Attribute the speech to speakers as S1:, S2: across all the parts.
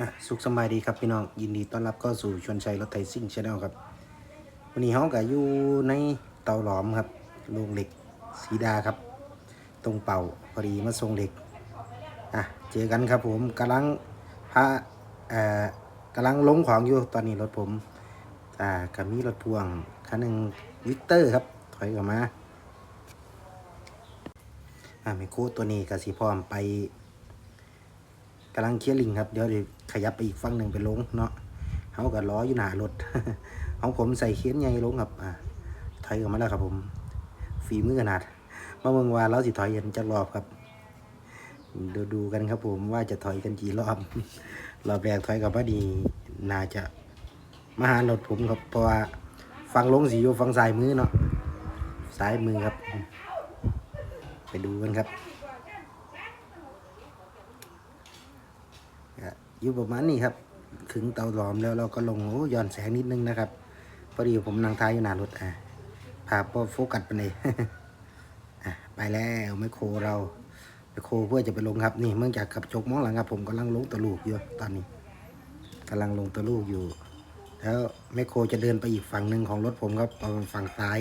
S1: อะสุขสบายดีครับพี่น้อง ยินดีต้อนรับเข้าสู่ชวนชัยรถไถซิ่งชาแนลครับ วันนี้เขาก็อยู่ในเตาหลอมครับโรงเหล็กสีดาครับ ตรงเป่าพอดีมาส่งเหล็กอะเจอกันครับผมกำลังพาเอ่อกำลังลงของอยู่ตอนนี้รถผมอ่ากับมีรถพ่วงคันหนึ่งวิกเตอร์ครับถอยกลับมาอ่าไมโครตัวนี้กับสีพร้อมไป กำลังเคลียร์ลิงครับเดี๋ยวเดี๋ยวขยับไปอีกฝั่งหนึ่งไปลงเนาะเขาก็ล้ออยู่หนารถของผมใส่เขียนใหญ่ลงครับอ่าถอยออกมาแล้วครับผมฝีมือขนาดมาเมืองวานเราสิถอยกันจะรอบครับดูดูกันครับผมว่าจะถอยกันกี่รอบรอบแรกถอยกับพอดีน่าจะมาหารถผมครับเพราะว่าฟังลงสีอยู่ฟังซ้ายมือเนาะซ้ายมือครับ ไปดูกันครับ ก็ อยู่ประมาณนี้ครับ ถึงเตาหลอมแล้วเราก็ลงโอ้ย้อนแสงนิดนึงนะครับ พอดีผมนั่งท้ายอยู่หน้ารถอะภาพก็โฟกัสไปเลยอะไปแล้วไมโครเราไมโครเพื่อจะไปลงครับนี่เมื่อจากกับจกมองหลังครับ ผมกำลังลงตัวลูกอยู่ตอนนี้กำลังลงตัวลูกอยู่ แล้วไมโครจะเดินไปอีกฝั่งหนึ่งของรถผมครับเอาฝั่งซ้าย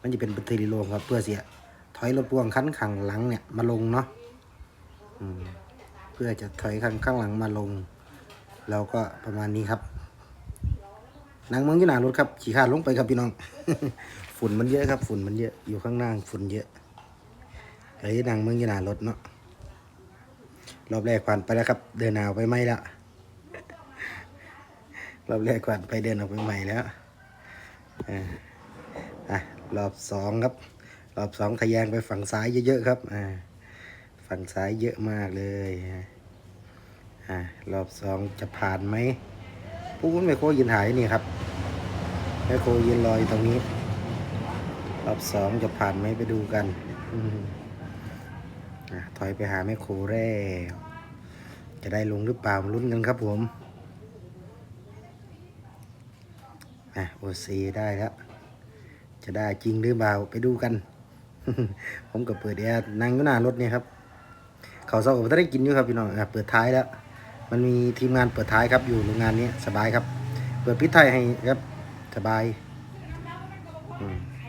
S1: มันจะเป็นบันทีโลงครับเพื่อเสียถอยรถพ่วงคันข้างหลังเนี่ยมาลงเนาะอืม พื่อจะถอยข้างข้างหลังมาลง เราก็ประมาณนี้ครับนางเมืองอยู่หนารถครับ ขี่ขาดลงไปครับพี่น้อง ฝุ่นมันเยอะครับ ฝุ่นมันเยอะอยู่ข้างหน้าฝุ่นเยอะเฮ้ยนางเมืองอยู่หนารถเนาะรอบแรกผ่านไปแล้วครับ เดินหนาวไปไหมแล้วรอบแรกผ่านไปเดินออกไปใหม่แล้วอ่าอะรอบสองครับ รอบสองทะแยงไปฝั่งซ้ายเยอะๆครับอ่าฝั่งซ้ายเยอะมากเลยฮะ อ่ารอบสองจะผ่านไหมผู้คุณไมโครยืนหายนี่ครับไมโครยืนรอยตรงนี้ รอบสองจะผ่านไหมไปดูกันอถอยไปหาแม่โครแล้วจะได้ลงหรือเปล่าลุ้นกันครับผมอะโอซีได้แล้ว จะได้จริงหรือเปล่าไปดูกัน ผมก็เปิดแอร์นั่งอยู่หน้ารถเนี่ยครับ เขาเศร้าก็ได้กินอยู่ครับพี่น้องเปิดท้ายแล้ว มันมีทีมงานเปิดท้ายครับอยู่โรงงานนี้สบายครับ เปิดปิดท้ายให้ครับสบาย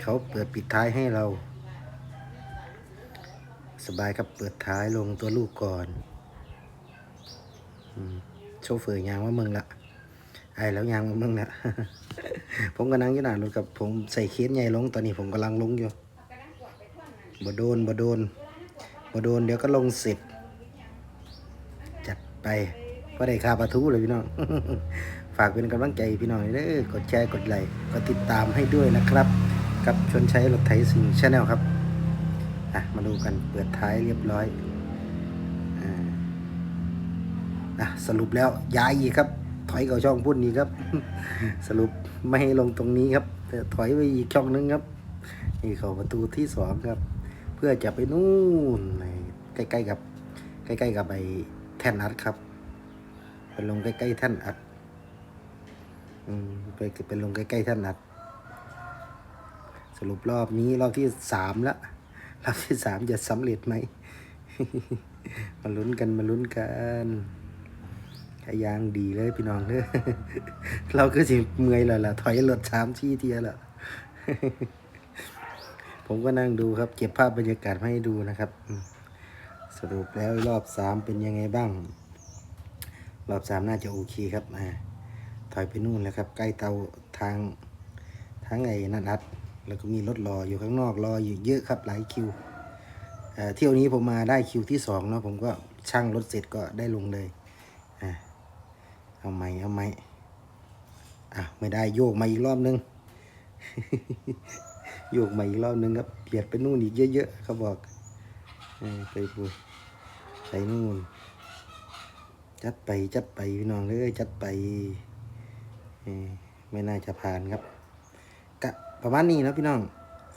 S1: เขาเปิดปิดท้ายให้เรา สบายครับเปิดท้ายลงตัวลูกก่อนอโชเฟอร์ยางว่ามึงละไอ้แล้วยางว่ามึงละผมก็นั่งยู่หนารถกับผมใส่เคสใหญ่ลงตอนนี้ผมกำลังลงอยู่บ่โดนบ่โดนบ่โดนเดี๋ยวก็ลงเสร็จจัดไป ก็ได้ค่าปลาทูเลยพี่น้อง ฝากเป็นกำลังใจพี่น้องเด้อกดแชร์กดไลค์กดติดตามให้ด้วยนะครับ กับชนใช้รถไถสิงชาแนลครับอะมาดูกันเปิดท้ายเรียบร้อยอ่าอะสรุปแล้วย้ายอีกครับ ถอยเข้าช่องพุ่นนี้ครับ สรุปไม่ให้ลงตรงนี้ครับแต่ถอยไปอีกช่องนึงครับนี่เข้าประตูที่สองครับ เพื่อจะไปนู่นในใกล้ๆกับ ใกล้ๆกับไอ้แท่นอัดครับ ไปลงใกล้ๆท่านอัดอืมไปไปลงใกล้ๆท่านอัด สรุปรอบนี้รอบที่สามแล้วรอบที่สามจะสำเร็จไหมมาลุ้นกันมาลุ้นกันขยางดีเลยพี่น้องเด้อเราคือสิเมื่อยแล้วล่ะถอยรถสามที่เทียแล้วผมก็นั่งดูครับ เก็บภาพบรรยากาศมาให้ดูนะครับ สรุปแล้วรอบสามเป็นยังไงบ้าง รอบสามน่าจะโอเคครับอ่าถอยไปนู่นแล้วครับ ใกล้เตาทางทางไอ้นันอัด แล้วก็มีรถรออยู่ข้างนอกรออยู่เยอะครับหลายคิวเที่ยวนี้ผมมาได้คิวที่สองเนาะผมก็ช่างรถเสร็จก็ได้ลงเลยอ่าเอาไหมเอาไหมอะไม่ได้โยกมาอีกรอบนึงโยกมาอีกรอบนึงครับเบียดไปนู่นอีกเยอะๆเขาบอกอไปปูไปนู่น จัดไปจัดไปพี่น้องเลยจัดไปไม่น่าจะผ่านครับกะประมาณนี้นะพี่น้อง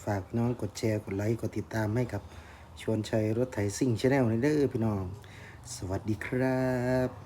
S1: ฝากพี่น้องกดแชร์กดไลค์กดติดตามให้กับชวนชัยรถไถซิ่งชาแนลในเด้อพี่น้อง สวัสดีครับ